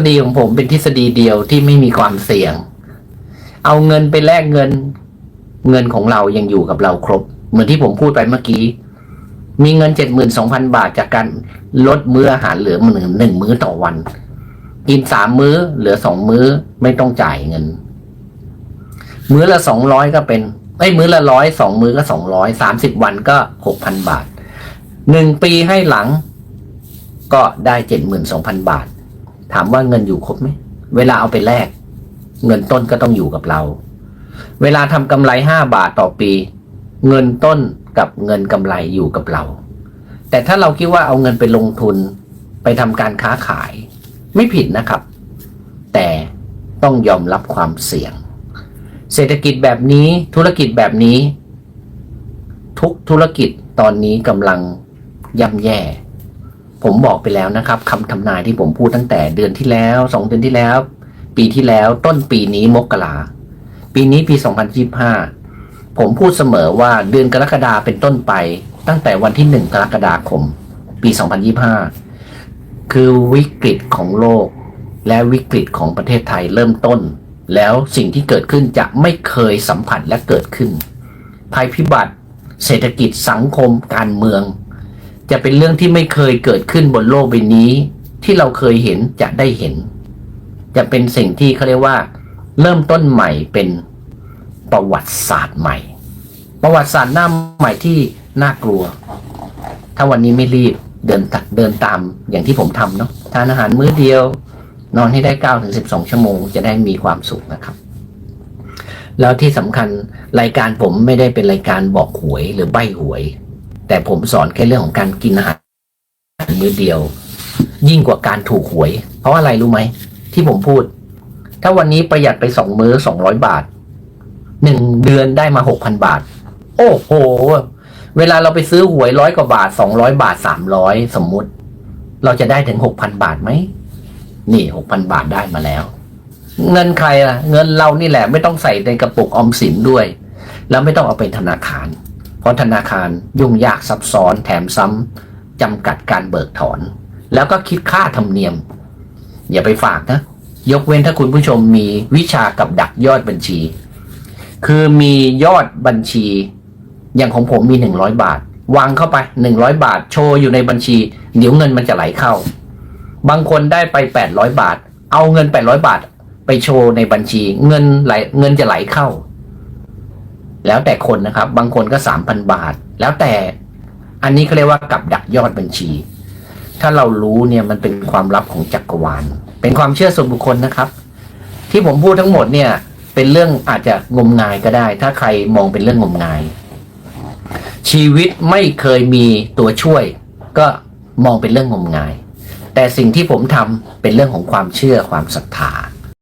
ษฎีของผมเป็นทฤษฎีเดียวที่ไม่มีความเสี่ยง เอาเงินไปแลกเงิน เงินของเรายังอยู่กับเราครบ เหมือนที่ผมพูดไปเมื่อกี้ มีเงินเจ็ดหมื่นสองพันบาทจากการลดมื้ออาหารเหลือหนึ่งหนึ่งมื้อต่อวัน กินสามมื้อเหลือสองมื้อไม่ต้องจ่ายเงิน มื้อละสองร้อยก็เป็นไอ้ยมื้อละร้อยสองมื้อก็สองร้อยสามสิบวันก็หกพันบาทหนึ่งปีให้หลังก็ได้เจ็ดหมื่นสองพันบาท ถามว่าเงินอยู่ครบไหมเวลาเอาไปแลกเงินต้นก็ต้องอยู่กับเรา เวลาทำกำไรห้าบาทต่อปี เงินต้นกับเงินกำไรอยู่กับเรา แต่ถ้าเราคิดว่าเอาเงินไปลงทุนไปทำการค้าขาย ไม่ผิดนะครับ แต่ต้องยอมรับความเสี่ยง เศรษฐกิจแบบนี้ธุรกิจแบบนี้ ทุกธุรกิจตอนนี้กำลังย่ำแย่ ผมบอกไปแล้วนะครับคำทำนายที่ผมพูดตั้งแต่เดือนที่แล้วสองเดือนที่แล้ว ปีที่แล้วต้นปีนี้มกราปีนี้ปี 2025 ผมพูดเสมอว่าเดือนกรกฎาเป็นต้นไป ตั้งแต่วันที่ 1 กรกฎาคม ปี 2025 คือวิกฤตของโลก และวิกฤตของประเทศไทยเริ่มต้น แล้วสิ่งที่เกิดขึ้นจะไม่เคยสัมผัสและเกิดขึ้น ภัยพิบัติ เศรษฐกิจสังคมการเมือง จะเป็นเรื่องที่ไม่เคยเกิดขึ้นบนโลกใบนี้ ที่เราเคยเห็นจะได้เห็น จะเป็นสิ่งที่เขาเรียกว่า เริ่มต้นใหม่เป็นประวัติศาสตร์ใหม่ ประวัติศาสตร์หน้าใหม่ที่น่ากลัว ถ้าวันนี้ไม่รีบเดินตัดเดินตามอย่างที่ผมทำเนาะทานอาหารมื้อเดียว นอนให้ได้เก้าถึงสิบสองชั่วโมง จะได้มีความสุขนะครับ แล้วที่สำคัญรายการผมไม่ได้เป็นรายการบอกหวยหรือใบหวย แต่ผมสอนแค่เรื่องของการกินอาหารมื้อเดียว ยิ่งกว่าการถูกหวย เพราะอะไรรู้ไหม ที่ผมพูด ถ้าวันนี้ประหยัดไปสองมื้อสองร้อยบาทหนึ่งเดือนได้มาหกพันบาท โอ้โห เวลาเราไปซื้อหวยร้อยกว่าบาทสองร้อยบาทสามร้อยสมมุติ เราจะได้ถึงหกพันบาทไหมนี่หกพันบาทได้มาแล้ว เงินใครล่ะ เงินเรานี่แหละ ไม่ต้องใส่ในกระปุกออมสินด้วย แล้วไม่ต้องเอาไปธนาคาร เพราะธนาคารยุ่งยากซับซ้อนแถมซ้ำจำกัดการเบิกถอน แล้วก็คิดค่าธรรมเนียม อย่าไปฝากนะ ยกเว้นถ้าคุณผู้ชมมีวิชากับดักยอดบัญชี คือมียอดบัญชี อย่างของผมมีหนึ่งร้อยบาท วางเข้าไปหนึ่งร้อยบาท โชว์อยู่ในบัญชี เดี๋ยวเงินมันจะไหลเข้า บางคนได้ไปแปดร้อยบาท เอาเงินแปดร้อยบาท ไปโชว์ในบัญชี เงินไหลเงินจะไหลเข้า แล้วแต่คนนะครับ บางคนก็สามพันบาท แล้วแต่อันนี้เขาเรียกว่ากับดักยอดบัญชี ถ้าเรารู้เนี่ยมันเป็นความลับของจักรวาล เป็นความเชื่อส่วนบุคคลนะครับ ที่ผมพูดทั้งหมดเนี่ย เป็นเรื่องอาจจะงมงายก็ได้ ถ้าใครมองเป็นเรื่องงมงาย ชีวิตไม่เคยมีตัวช่วย ก็มองเป็นเรื่องงมงาย แต่สิ่งที่ผมทำเป็นเรื่องของความเชื่อความศรัทธา